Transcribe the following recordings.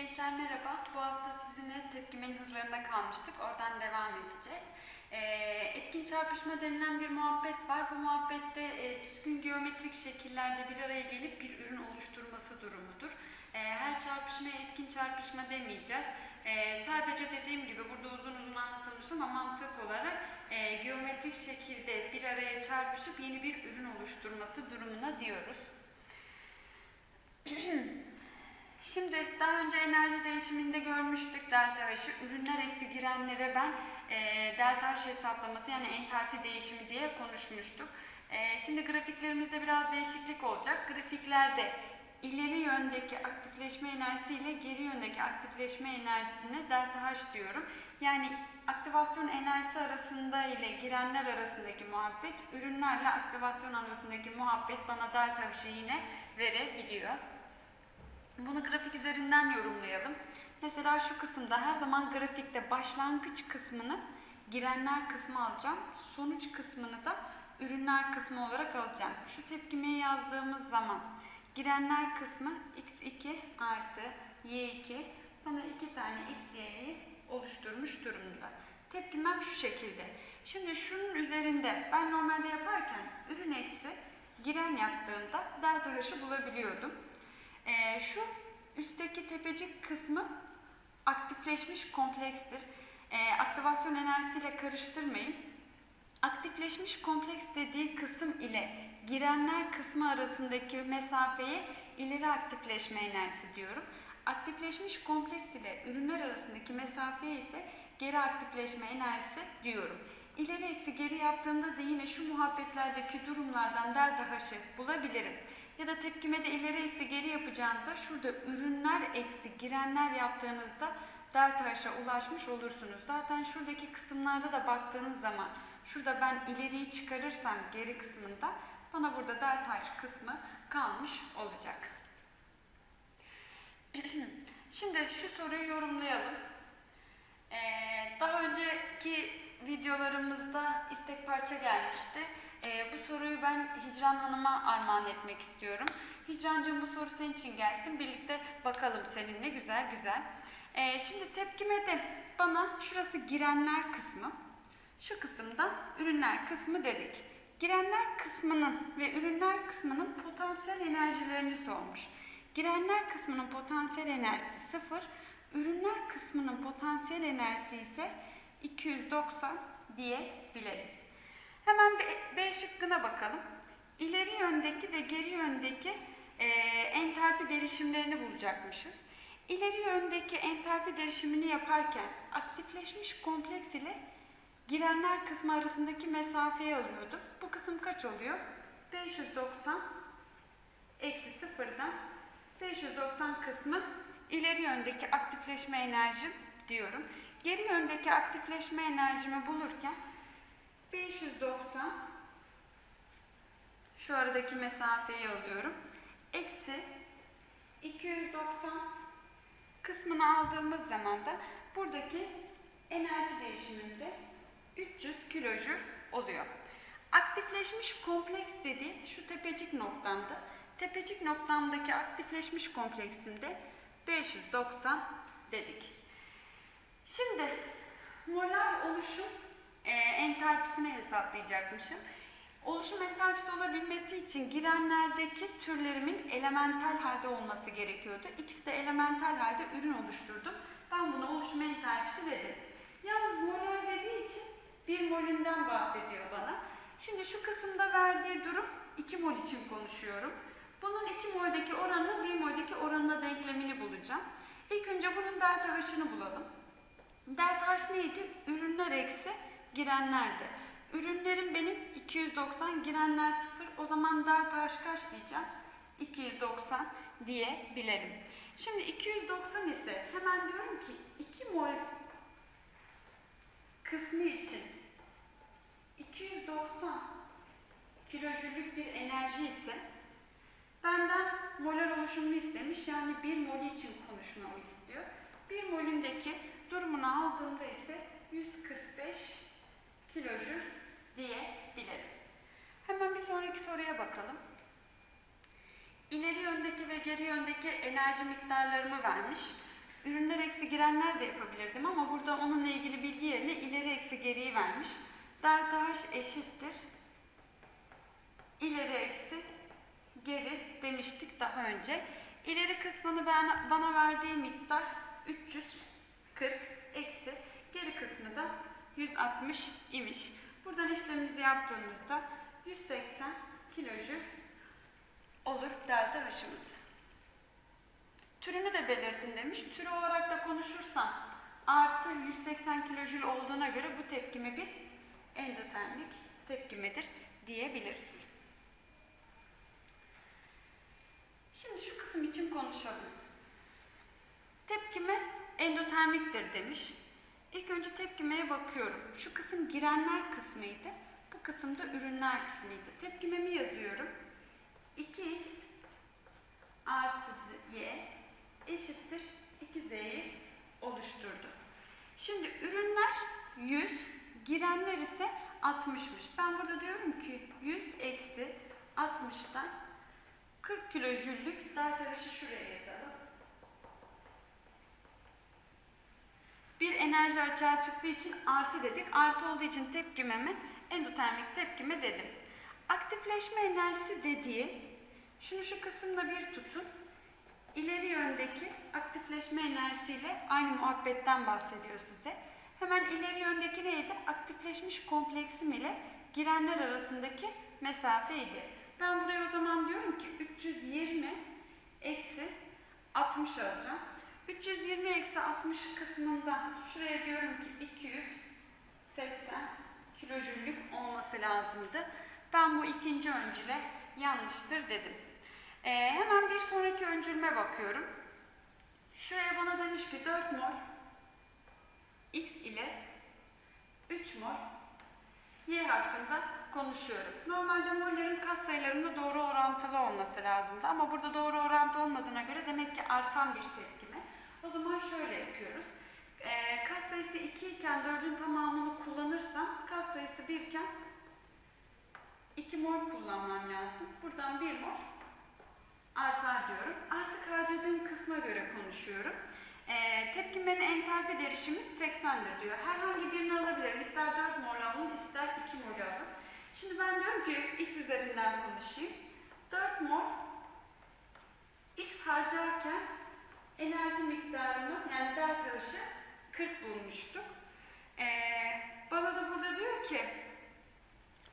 Gençler merhaba. Bu hafta sizinle tepkimenin hızlarında kalmıştık. Oradan devam edeceğiz. Ee, etkin çarpışma denilen bir muhabbet var. Bu muhabbette e, düzgün geometrik şekillerde bir araya gelip bir ürün oluşturması durumudur. Ee, her çarpışmaya etkin çarpışma demeyeceğiz. Ee, sadece dediğim gibi burada uzun uzun anlatılmış ama mantık olarak e, geometrik şekilde bir araya çarpışıp yeni bir ürün oluşturması durumuna diyoruz. Şimdi daha önce enerji değişiminde görmüştük delta H'ı. Ürünler eksi girenlere ben e, delta H hesaplaması yani entalpi değişimi diye konuşmuştuk. E, şimdi grafiklerimizde biraz değişiklik olacak. Grafiklerde ileri yöndeki aktifleşme enerjisi ile geri yöndeki aktifleşme enerjisine delta H diyorum. Yani aktivasyon enerjisi arasında ile girenler arasındaki muhabbet, ürünlerle aktivasyon arasındaki muhabbet bana delta H'ı yine verebiliyor. Bunu grafik üzerinden yorumlayalım. Mesela şu kısımda her zaman grafikte başlangıç kısmını girenler kısmı alacağım. Sonuç kısmını da ürünler kısmı olarak alacağım. Şu tepkimeyi yazdığımız zaman girenler kısmı x2 artı y2 bana iki tane x, y'yi oluşturmuş durumda. Tepkimem şu şekilde. Şimdi şunun üzerinde ben normalde yaparken ürün eksi giren yaptığımda delta h'ı bulabiliyordum. Ee, şu üstteki tepecik kısmı aktifleşmiş komplekstir. Ee, aktivasyon enerjisiyle karıştırmayın. Aktifleşmiş kompleks dediği kısım ile girenler kısmı arasındaki mesafeye ileri aktifleşme enerjisi diyorum. Aktifleşmiş kompleks ile ürünler arasındaki mesafeye ise geri aktifleşme enerjisi diyorum. İleri eksi geri yaptığımda da yine şu muhabbetlerdeki durumlardan delta h'ı bulabilirim. Ya da tepkime de ileri eksi geri yapacağınızda şurada ürünler eksi girenler yaptığınızda delta h'a ulaşmış olursunuz. Zaten şuradaki kısımlarda da baktığınız zaman şurada ben ileriyi çıkarırsam geri kısmında bana burada delta h kısmı kalmış olacak. Şimdi şu soruyu yorumlayalım. Ee, daha önceki videolarımızda istek parça gelmişti. Ee, bu soruyu ben Hicran Hanım'a armağan etmek istiyorum. Hicrancığım bu soru senin için gelsin. Birlikte bakalım seninle güzel güzel. Ee, şimdi tepkime de bana şurası girenler kısmı. Şu kısımda ürünler kısmı dedik. Girenler kısmının ve ürünler kısmının potansiyel enerjilerini sormuş. Girenler kısmının potansiyel enerjisi 0, ürünler kısmının potansiyel enerjisi ise 290 diyebilirim. Hemen B, B şıkkına bakalım. İleri yöndeki ve geri yöndeki e, entalpi derişimlerini bulacakmışız. İleri yöndeki entalpi derişimini yaparken aktifleşmiş kompleks ile girenler kısmı arasındaki mesafeyi alıyordum. Bu kısım kaç oluyor? 590 eksi sıfırdan 590 kısmı ileri yöndeki aktifleşme enerjim diyorum. Geri yöndeki aktifleşme enerjimi bulurken 590 şu aradaki mesafeyi alıyorum. Eksi 290 kısmını aldığımız zaman da buradaki enerji değişiminde 300 kilojül oluyor. Aktifleşmiş kompleks dediği şu tepecik noktamda. Tepecik noktamdaki aktifleşmiş kompleksimde 590 dedik. Şimdi molar oluşum e, entalpisini hesaplayacakmışım. Oluşum entalpisi olabilmesi için girenlerdeki türlerimin elementel halde olması gerekiyordu. İkisi de elementel halde ürün oluşturdu. Ben buna oluşum entalpisi dedim. Yalnız molar dediği için bir molünden bahsediyor bana. Şimdi şu kısımda verdiği durum 2 mol için konuşuyorum. Bunun 2 moldeki oranı 1 moldeki oranına denklemini bulacağım. İlk önce bunun delta h'ını bulalım. Delta h neydi? Ürünler eksi girenlerdi. Ürünlerim benim 290, girenler 0. O zaman delta h kaç diyeceğim? 290 diyebilirim. Şimdi 290 ise hemen diyorum ki 2 mol kısmı için 290 kilojüllük bir enerji ise benden molar oluşumunu istemiş. Yani 1 mol için konuşmamı istiyor. 1 molündeki durumunu aldığımda ise 145 kilojül diyebilirim. Hemen bir sonraki soruya bakalım. İleri yöndeki ve geri yöndeki enerji miktarlarımı vermiş. ürünler eksi girenler de yapabilirdim ama burada onunla ilgili bilgi yerine ileri eksi geriyi vermiş. Delta H eşittir. İleri eksi geri demiştik daha önce. İleri kısmını ben, bana verdiği miktar 340 eksi geri kısmı da 160 imiş. Buradan işlemimizi yaptığımızda 180 kilojül olur delta H'ımız. Türünü de belirtin demiş. Türü olarak da konuşursam artı 180 kilojül olduğuna göre bu tepkime bir endotermik tepkimedir diyebiliriz. Şimdi şu kısım için konuşalım. Tepkime endotermiktir demiş. İlk önce tepkimeye bakıyorum. Şu kısım girenler kısmıydı. Bu kısım da ürünler kısmıydı. Tepkimemi yazıyorum. 2x artı y eşittir 2z'yi oluşturdu. Şimdi ürünler 100, girenler ise 60'mış. Ben burada diyorum ki 100 eksi 60'tan 40 kilojüllük delta H'ı şuraya yazalım. Bir enerji açığa çıktığı için artı dedik. Artı olduğu için tepkimeme endotermik tepkime dedim. Aktifleşme enerjisi dediği, şunu şu kısımda bir tutun. İleri yöndeki aktifleşme enerjisiyle aynı muhabbetten bahsediyor size. Hemen ileri yöndeki neydi? Aktifleşmiş kompleksim ile girenler arasındaki mesafeydi. Ben buraya o zaman diyorum ki 320 eksi 60 alacağım. 320 eksi 60 kısmından şuraya diyorum ki 280 kilojüllük olması lazımdı. Ben bu ikinci öncüle yanlıştır dedim. Ee, hemen bir sonraki öncülme bakıyorum. Şuraya bana demiş ki 4 mol x ile 3 mol y hakkında konuşuyorum. Normalde mollerin katsayılarında doğru orantılı olması lazımdı ama burada doğru orantı olmadığına göre demek ki artan bir tepkime. O zaman şöyle yapıyoruz. Ee, katsayısı 2 iken 4'ün tamamını kullanırsam katsayısı 1 iken 2 mol kullanmam lazım. Buradan 1 mol artar diyorum. Artık harcadığım kısma göre konuşuyorum. Ee, tepkimenin entalpi derişimi 80'dir diyor. Herhangi birini alabilirim. İster 4 mol alın, ister 2 mol alın. Şimdi ben diyorum ki x üzerinden konuşayım. 4 mol x harcarken enerji miktarımı yani delta H'ı 40 bulmuştuk. Ee, bana da burada diyor ki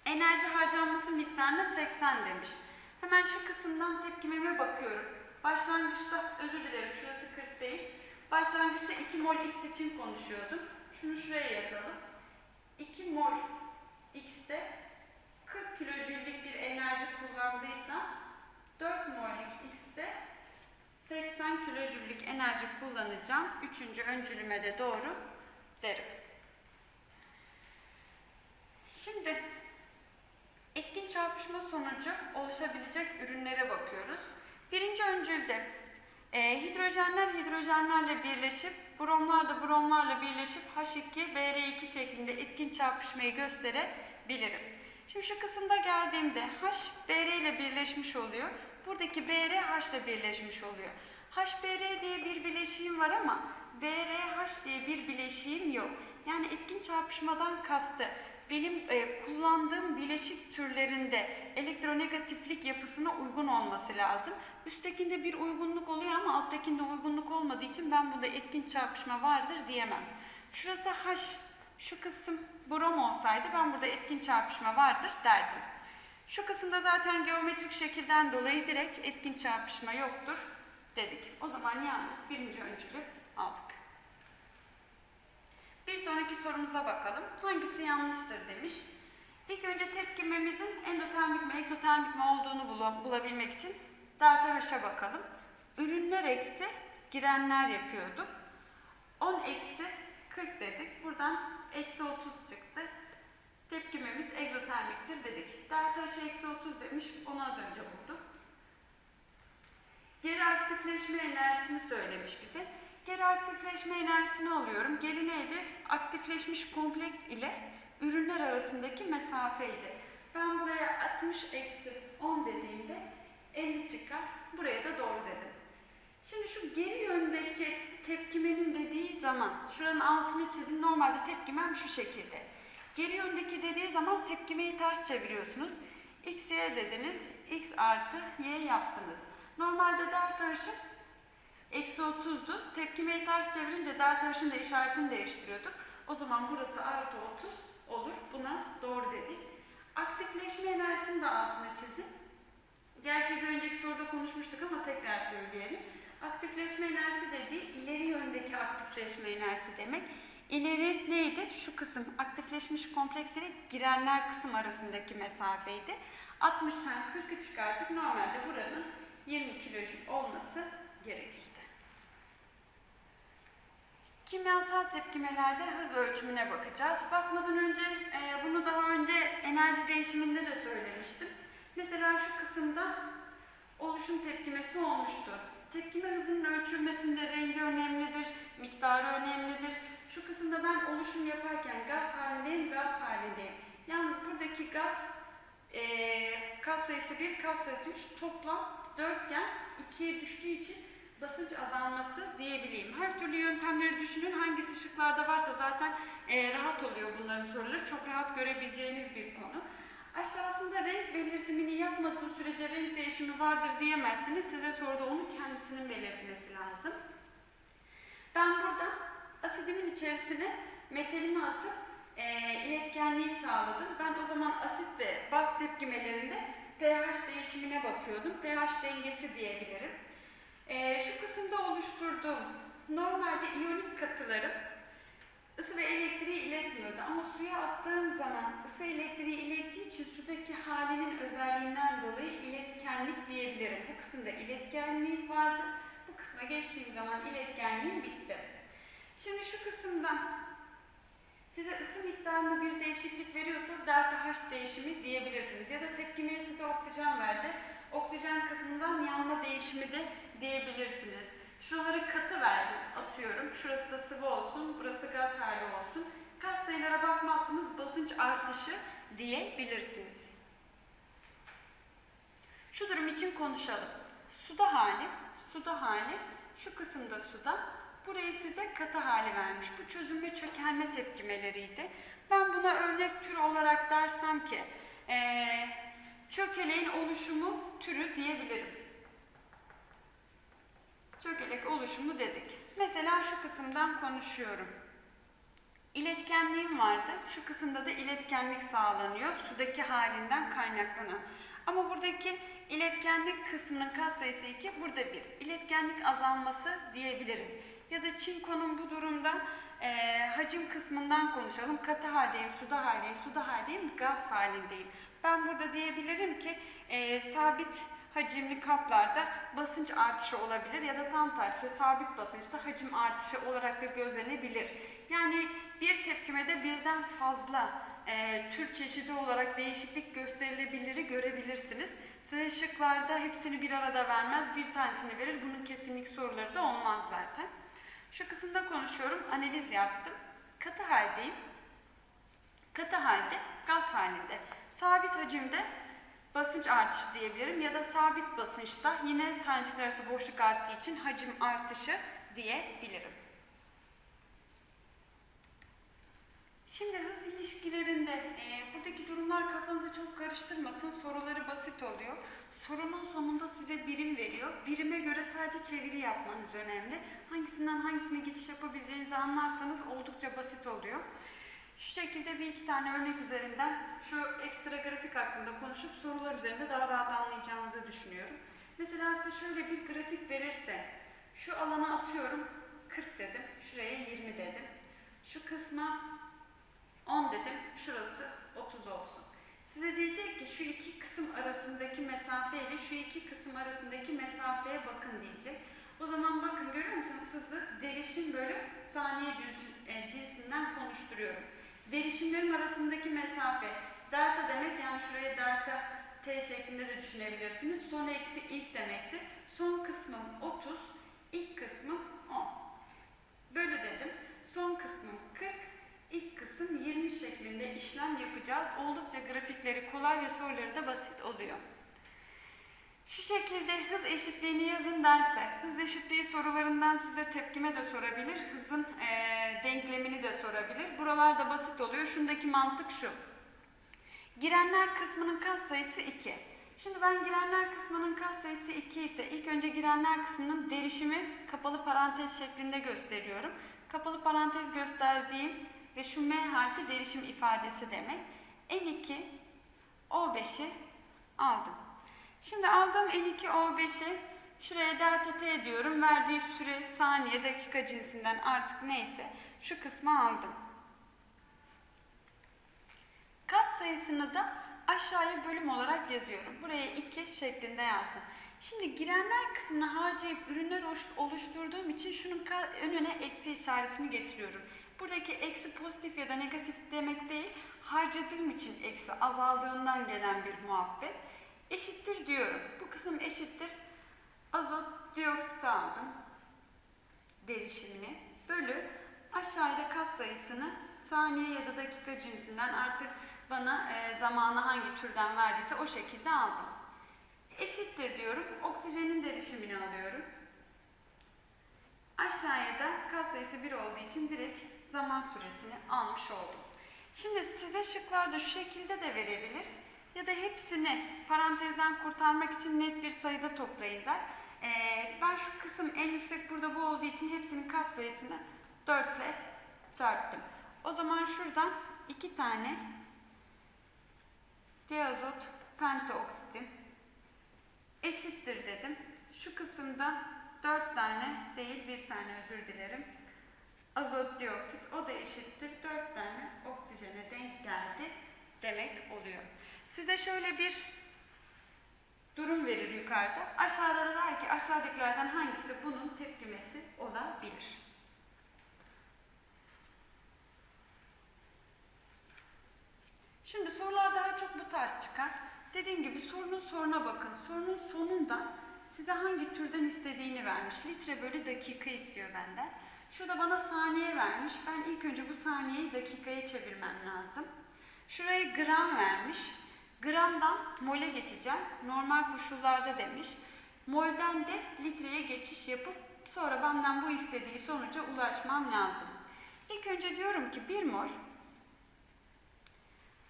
enerji harcanması miktarına 80 demiş. Hemen şu kısımdan tepkimeme bakıyorum. Başlangıçta, özür dilerim şurası 40 değil. Başlangıçta 2 mol x için konuşuyordum. Şunu şuraya yazalım. 2 mol x'te 40 kilojüllük bir enerji kullandıysam 4 mol'lik x'te 80 kilojüllük enerji kullanacağım. Üçüncü öncülüme de doğru derim. Şimdi etkin çarpışma sonucu oluşabilecek ürünlere bakıyoruz. Birinci öncülde e, hidrojenler hidrojenlerle birleşip bromlar da bromlarla birleşip H2 Br2 şeklinde etkin çarpışmayı gösterebilirim. Şimdi şu kısımda geldiğimde H Br ile birleşmiş oluyor. Buradaki Br H ile birleşmiş oluyor. HBr diye bir bileşiğim var ama BRH diye bir bileşiğim yok. Yani etkin çarpışmadan kastı benim e, kullandığım bileşik türlerinde elektronegatiflik yapısına uygun olması lazım. Üsttekinde bir uygunluk oluyor ama alttakinde uygunluk olmadığı için ben burada etkin çarpışma vardır diyemem. Şurası H, şu kısım brom olsaydı ben burada etkin çarpışma vardır derdim. Şu kısımda zaten geometrik şekilden dolayı direkt etkin çarpışma yoktur dedik. O zaman yalnız birinci öncülü aldık. Bir sonraki sorumuza bakalım. Hangisi yanlıştır demiş. İlk önce tepkimemizin endotermik mi ektotermik mi olduğunu bul bulabilmek için delta H'a bakalım. Ürünler eksi girenler yapıyorduk. 10 eksi 40 dedik. Buradan eksi 30 çıktı. Tepkimemiz egzotermiktir dedik. Delta H eksi 30 demiş. Onu az önce bulduk. Geri aktifleşme enerjisini söylemiş bize. Geri aktifleşme enerjisini alıyorum. Geri neydi? Aktifleşmiş kompleks ile ürünler arasındaki mesafeydi. Ben buraya 60 eksi 10 dediğimde 50 çıkar. Buraya da doğru dedim. Şimdi şu geri yöndeki tepkime zaman şuranın altını çizin. Normalde tepkimem şu şekilde. Geri yöndeki dediği zaman tepkimeyi ters çeviriyorsunuz. X, Y dediniz. X artı Y yaptınız. Normalde delta H'ın eksi 30'du. Tepkimeyi ters çevirince delta H'ın da işaretini değiştiriyorduk. O zaman burası artı 30 olur. Buna doğru dedik. Aktifleşme enerjisini de altına çizin. Gerçi bir önceki soruda konuşmuştuk ama tekrar söyleyelim. Aktifleşme enerjisi dediği ileri yöndeki aktifleşme enerjisi demek. İleri neydi? Şu kısım aktifleşmiş kompleksleri girenler kısım arasındaki mesafeydi. 60'tan 40'ı çıkarttık. Normalde buranın 20 kilojül olması gerekirdi. Kimyasal tepkimelerde hız ölçümüne bakacağız. Bakmadan önce e, bunu daha önce enerji değişiminde de söylemiştim. Mesela şu kısımda oluşum tepkimesi olmuştu. Tepkime hızının ölçülmesinde rengi önemlidir, miktarı önemlidir. Şu kısımda ben oluşum yaparken gaz halindeyim, gaz halindeyim. Yalnız buradaki gaz e, kas sayısı 1, kas sayısı 3 toplam dörtgen 2'ye düştüğü için basınç azalması diyebileyim. Her türlü yöntemleri düşünün. Hangisi şıklarda varsa zaten e, rahat oluyor bunların soruları. Çok rahat görebileceğiniz bir konu. Aşağısında renk belirtimini yapmadığı sürece renk değişimi vardır diyemezsiniz. Size soruda onu kendisinin belirtmesi lazım. Ben burada asidimin içerisine metalimi atıp e, iletkenliği sağladım. Ben o zaman asitle baz tepkimelerinde pH değişimine bakıyordum. pH dengesi diyebilirim. E, şu kısımda oluşturduğum normalde iyonik katılarım ısı ve elektriği iletmiyordu ama suya attığım zaman ısı elektriği ilettiği için sudaki halinin özelliğinden dolayı iletkenlik diyebilirim. Bu kısımda iletkenliğim vardı. Bu kısma geçtiğim zaman iletkenliğim bitti. Şimdi şu kısımdan size ısı miktarında bir değişiklik veriyorsa delta H değişimi diyebilirsiniz. Ya da tepkimeye size oksijen verdi. Oksijen kısmından yanma değişimi de diyebilirsiniz. Şuraları katı verdim, atıyorum. Şurası da sıvı olsun, burası gaz hali olsun. Gaz sayılara bakmazsanız basınç artışı diyebilirsiniz. Şu durum için konuşalım. Suda hali, suda hali, şu kısımda suda, burayı size katı hali vermiş. Bu çözüm ve çökelme tepkimeleriydi. Ben buna örnek tür olarak dersem ki, ee, çökeleğin oluşumu türü diyebilirim çökelek oluşumu dedik. Mesela şu kısımdan konuşuyorum. İletkenliğim vardı. Şu kısımda da iletkenlik sağlanıyor. Sudaki halinden kaynaklanan. Ama buradaki iletkenlik kısmının katsayısı 2, burada 1. İletkenlik azalması diyebilirim. Ya da çinkonun bu durumda e, hacim kısmından konuşalım. Katı haldeyim, suda haldeyim, suda haldeyim, gaz halindeyim. Ben burada diyebilirim ki e, sabit hacimli kaplarda basınç artışı olabilir ya da tam tersi sabit basınçta hacim artışı olarak da gözlenebilir. Yani bir tepkimede birden fazla e, tür çeşidi olarak değişiklik gösterilebiliri görebilirsiniz. Size şıklarda hepsini bir arada vermez, bir tanesini verir. Bunun kesinlik soruları da olmaz zaten. Şu kısımda konuşuyorum, analiz yaptım. Katı haldeyim. Katı halde, gaz halinde. Sabit hacimde basınç artışı diyebilirim ya da sabit basınçta yine tanecikler arası boşluk arttığı için hacim artışı diyebilirim. Şimdi hız ilişkilerinde e, buradaki durumlar kafanızı çok karıştırmasın. Soruları basit oluyor. Sorunun sonunda size birim veriyor. Birime göre sadece çeviri yapmanız önemli. Hangisinden hangisine geçiş yapabileceğinizi anlarsanız oldukça basit oluyor. Şu şekilde bir iki tane örnek üzerinden şu ekstra grafik hakkında konuşup sorular üzerinde daha rahat anlayacağınızı düşünüyorum. Mesela size şöyle bir grafik verirse, şu alana atıyorum 40 dedim, şuraya 20 dedim. Şu kısma 10 dedim, şurası 30 olsun. Size diyecek ki şu iki kısım arasındaki mesafe ile şu iki kısım arasındaki mesafeye bakın diyecek. O zaman bakın görüyor musunuz hızı derişim bölü saniye e, cinsinden konuşturuyorum. Derişimlerin arasındaki mesafe delta demek yani şuraya delta t şeklinde de düşünebilirsiniz. Son eksi ilk demektir. Son kısmım 30, ilk kısmım 10. Bölü dedim. Son kısmım 40, ilk kısım 20 şeklinde işlem yapacağız. Oldukça grafikleri kolay ve soruları da basit oluyor. Şu şekilde hız eşitliğini yazın derse, hız eşitliği sorularından size tepkime de sorabilir, hızın eee, denklemini de sorabilir. Buralarda basit oluyor. Şundaki mantık şu. Girenler kısmının katsayısı 2. Şimdi ben girenler kısmının katsayısı 2 ise ilk önce girenler kısmının derişimi kapalı parantez şeklinde gösteriyorum. Kapalı parantez gösterdiğim ve şu M harfi derişim ifadesi demek. N2 O5'i aldım. Şimdi aldığım N2 O5'i şuraya delta T diyorum. Verdiği süre saniye dakika cinsinden artık neyse şu kısmı aldım. Kat sayısını da aşağıya bölüm olarak yazıyorum. Buraya 2 şeklinde yazdım. Şimdi girenler kısmını harcayıp ürünler oluş- oluşturduğum için şunun önüne eksi işaretini getiriyorum. Buradaki eksi pozitif ya da negatif demek değil, harcadığım için eksi azaldığından gelen bir muhabbet. Eşittir diyorum. Bu kısım eşittir. Azot dioksit aldım derişimini bölü aşağıda kat sayısını saniye ya da dakika cinsinden artık bana e, zamanı hangi türden verdiyse o şekilde aldım. Eşittir diyorum. Oksijenin derişimini alıyorum. Aşağıya da kat sayısı 1 olduğu için direkt zaman süresini almış oldum. Şimdi size şıklarda şu şekilde de verebilir ya da hepsini parantezden kurtarmak için net bir sayıda toplayın der. Ee, ben şu kısım en yüksek burada bu olduğu için hepsinin kat sayısını 4 ile çarptım. O zaman şuradan 2 tane diazot pentaoksitim eşittir dedim. Şu kısımda 4 tane değil bir tane özür dilerim. Azot dioksit o da eşittir 4 tane oksijene denk geldi demek oluyor. Size şöyle bir durum verir yukarıda. Aşağıda da der ki aşağıdakilerden hangisi bunun tepkimesi olabilir? Şimdi sorular daha çok bu tarz çıkar. Dediğim gibi sorunun soruna bakın. Sorunun sonunda size hangi türden istediğini vermiş. Litre bölü dakika istiyor benden. Şurada bana saniye vermiş. Ben ilk önce bu saniyeyi dakikaya çevirmem lazım. Şuraya gram vermiş. Gramdan mole geçeceğim. Normal koşullarda demiş. Molden de litreye geçiş yapıp sonra benden bu istediği sonuca ulaşmam lazım. İlk önce diyorum ki 1 mol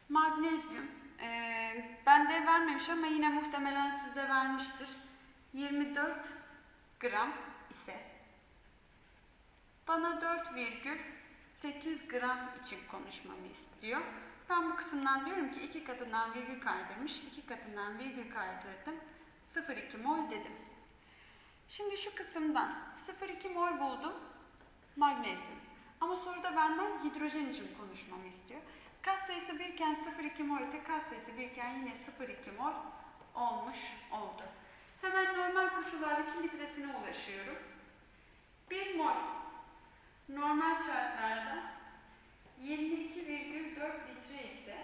magnezyum ee, bende vermemiş ama yine muhtemelen sizde vermiştir. 24 gram bana 4,8 gram için konuşmamı istiyor. Ben bu kısımdan diyorum ki iki katından virgül kaydırmış, iki katından virgül kaydırdım. 0,2 mol dedim. Şimdi şu kısımdan 0,2 mol buldum magnezyum. Ama soruda benden hidrojen için konuşmamı istiyor. Kat sayısı 1 iken 0,2 mol ise kat sayısı 1 iken yine 0,2 mol olmuş oldu. Hemen normal koşullardaki litresine ulaşıyorum. 1 mol normal şartlarda 22,4 litre ise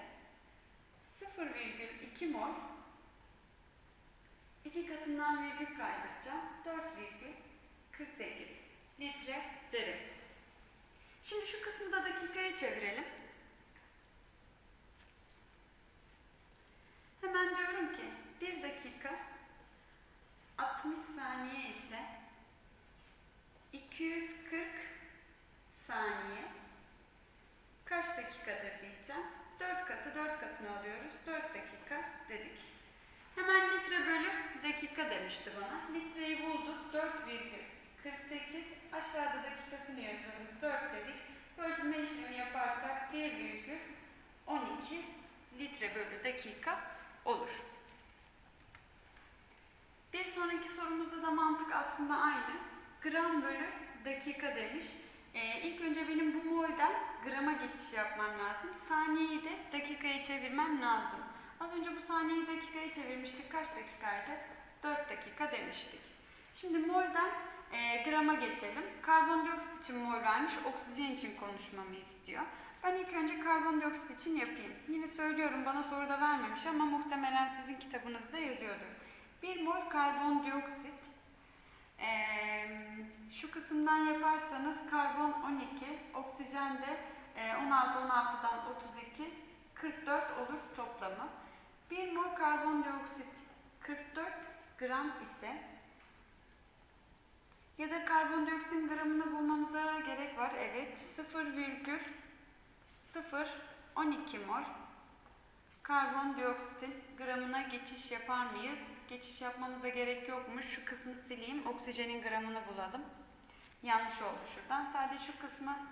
0,2 mol 2 katından virgül kaydıracağım. 4,48 litre derim. Şimdi şu kısmı da dakikaya çevirelim. Hemen diyorum ki 1 dakika 60 saniye ise 240 saniye kaç dakikadır diyeceğim. 4 katı 4 katını alıyoruz. 4 dakika dedik. Hemen litre bölü dakika demişti bana. Litreyi bulduk. 4,48 aşağıda dakikasını yazıyoruz. 4 dedik. Bölme işlemi yaparsak 1,12 litre bölü dakika olur. Bir sonraki sorumuzda da mantık aslında aynı. Gram bölü dakika demiş. Ee, ilk önce benim bu molden grama geçiş yapmam lazım. Saniyeyi de dakikaya çevirmem lazım. Az önce bu saniyeyi dakikaya çevirmiştik. Kaç dakikaydı? 4 dakika demiştik. Şimdi molden e, grama geçelim. Karbondioksit için mol vermiş, oksijen için konuşmamı istiyor. Ben ilk önce karbondioksit için yapayım. Yine söylüyorum bana soruda vermemiş ama muhtemelen sizin kitabınızda yazıyordur. 1 mol karbondioksit şu kısımdan yaparsanız karbon 12, oksijen de e, 16, 16'dan 32, 44 olur toplamı. 1 mol karbondioksit 44, gram ise ya da karbondioksitin gramını bulmamıza gerek var. Evet 0,012 mol karbondioksitin gramına geçiş yapar mıyız? Geçiş yapmamıza gerek yokmuş. Şu kısmı sileyim. Oksijenin gramını bulalım. Yanlış oldu şuradan. Sadece şu kısmı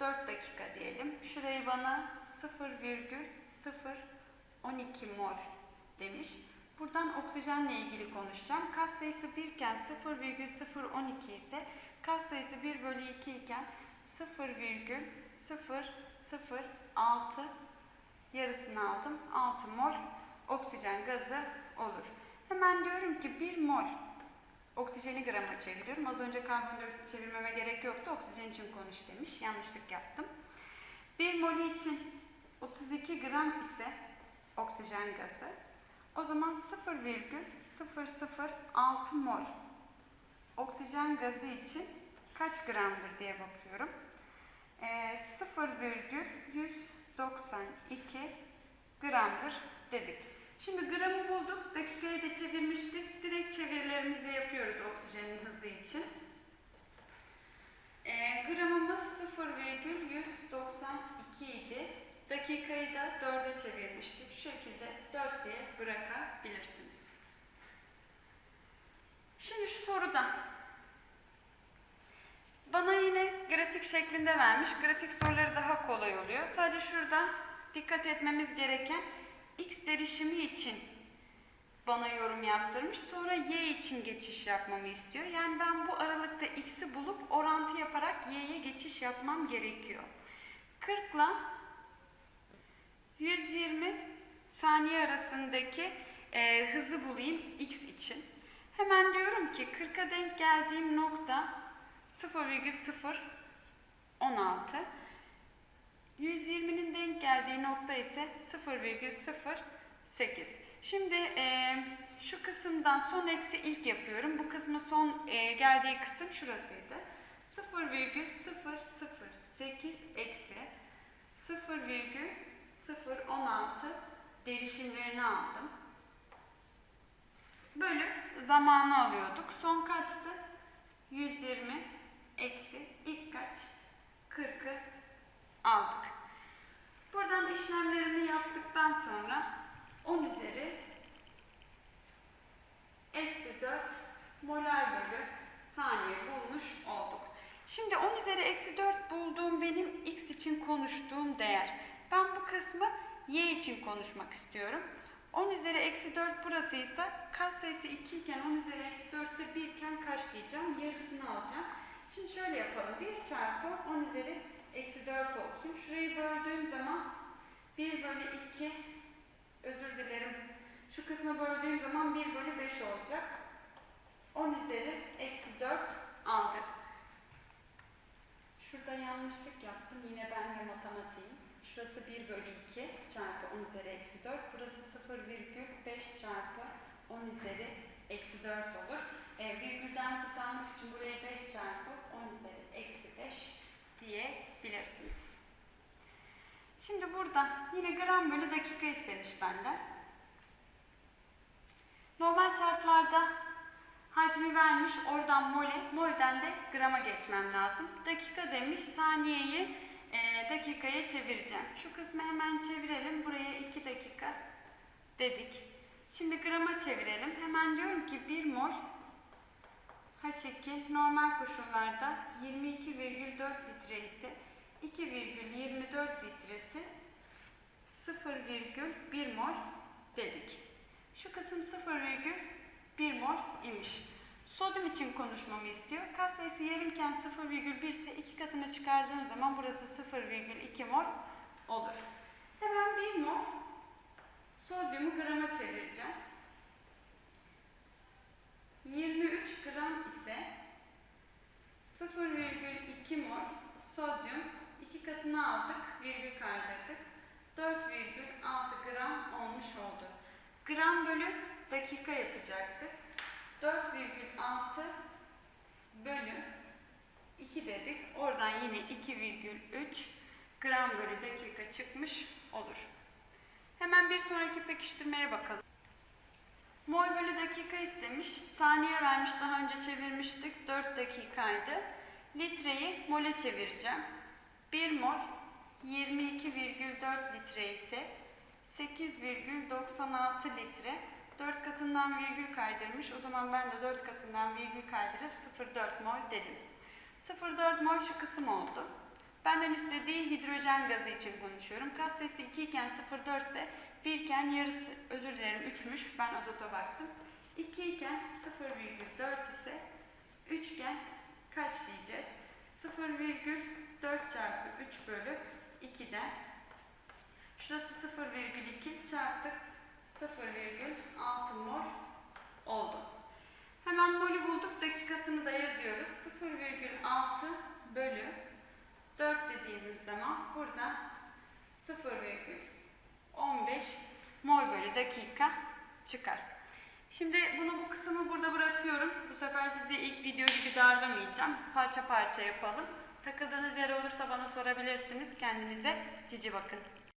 4 dakika diyelim. Şurayı bana 0,012 mol demiş. Buradan oksijenle ilgili konuşacağım. Kas sayısı 1 iken 0,012 ise kas sayısı 1 bölü 2 iken 0,006 yarısını aldım. 6 mol oksijen gazı olur. Hemen diyorum ki 1 mol oksijeni grama çeviriyorum. Az önce karbondioksit çevirmeme gerek yoktu. Oksijen için konuş demiş. Yanlışlık yaptım. 1 molü için 32 gram ise oksijen gazı. O zaman 0,006 mol oksijen gazı için kaç gramdır diye bakıyorum. Ee, 0,192 gramdır dedik. Şimdi gramı bulduk. Dakikayı da çevirmiştik. Direkt çevirilerimizi yapıyoruz oksijenin hızı için. Ee, gramımız 0,192 idi. Dakikayı da 4'e çevirmiştik. Şu şekilde 4 diye bırakabilirsiniz. Şimdi şu soruda bana yine grafik şeklinde vermiş. Grafik soruları daha kolay oluyor. Sadece şurada dikkat etmemiz gereken x derişimi için bana yorum yaptırmış. Sonra y için geçiş yapmamı istiyor. Yani ben bu aralıkta x'i bulup orantı yaparak y'ye geçiş yapmam gerekiyor. 40 ile 120 saniye arasındaki e, hızı bulayım x için. Hemen diyorum ki 40'a denk geldiğim nokta 0,016. 120'nin denk geldiği nokta ise 0,08. Şimdi e, şu kısımdan son eksi ilk yapıyorum. Bu kısmın son e, geldiği kısım şurasıydı. 0,008 eksi 0,016 derişimlerini aldım. Bölü zamanı alıyorduk. Son kaçtı? 120 eksi ilk kaç? 40'ı aldık. Buradan işlemlerini yaptıktan sonra 10 üzeri eksi 4 molar bölü saniye bulmuş olduk. Şimdi 10 üzeri eksi 4 bulduğum benim x için konuştuğum değer. Ben bu kısmı y için konuşmak istiyorum. 10 üzeri eksi 4 burası ise kaç sayısı 2 iken 10 üzeri eksi 4 ise 1 iken kaç diyeceğim? Yarısını alacağım. Şimdi şöyle yapalım. 1 çarpı 10 üzeri eksi 4 olsun. Şurayı böldüğüm zaman 1 bölü 2 özür dilerim. Şu kısmı böldüğüm zaman 1 bölü 5 olacak. 10 üzeri eksi 4 aldık. Şurada yanlışlık yaptım. Yine ben de matematiğim. Şurası 1 bölü 2 çarpı 10 üzeri eksi 4. Burası 0,5 çarpı 10 üzeri eksi 4 olur. E, virgülden kurtarmak için buraya 5 çarpı 10 üzeri eksi 5 diyebilirsiniz. Şimdi burada yine gram bölü dakika istemiş benden. Normal şartlarda hacmi vermiş oradan mole, molden de grama geçmem lazım. Dakika demiş saniyeyi e, dakikaya çevireceğim. Şu kısmı hemen çevirelim. Buraya 2 dakika dedik. Şimdi grama çevirelim. Hemen diyorum ki 1 mol H2 normal koşullarda 22,4 litre ise 2,24 litresi 0,1 mol dedik. Şu kısım 0,1 mol imiş. Sodyum için konuşmamı istiyor. Kas sayısı yarımken 0,1 ise iki katına çıkardığım zaman burası 0,2 mol olur. Hemen 1 mol sodyumu grama çevireceğim. 23 gram ise 0,2 mol sodyum iki katını aldık, virgül kaydırdık. 4,6 gram olmuş oldu. Gram bölü dakika yapacaktık. 4,6 bölü 2 dedik. Oradan yine 2,3 gram bölü dakika çıkmış olur. Hemen bir sonraki pekiştirmeye bakalım. Mol bölü dakika istemiş. Saniye vermiş daha önce çevirmiştik. 4 dakikaydı. Litreyi mole çevireceğim. 1 mol 22,4 litre ise 8,96 litre. 4 katından virgül kaydırmış. O zaman ben de 4 katından virgül kaydırıp 0,4 mol dedim. 0,4 mol şu kısım oldu. Benden istediği hidrojen gazı için konuşuyorum. Gaz sayısı 2 iken 0,4 ise 1 iken yarısı, özür dilerim 3'müş, ben azota baktım. 2 iken 0,4 ise 3 kaç diyeceğiz? 0,4 çarpı 3 bölü 2'den şurası 0,2 çarptık 0,6 mol oldu. Hemen molü bulduk. Dakikasını da yazıyoruz. 0,6 bölü 4 dediğimiz zaman buradan 0,4 15 mol bölü dakika çıkar. Şimdi bunu bu kısmı burada bırakıyorum. Bu sefer sizi ilk video gibi darlamayacağım. Parça parça yapalım. Takıldığınız yer olursa bana sorabilirsiniz. Kendinize cici bakın.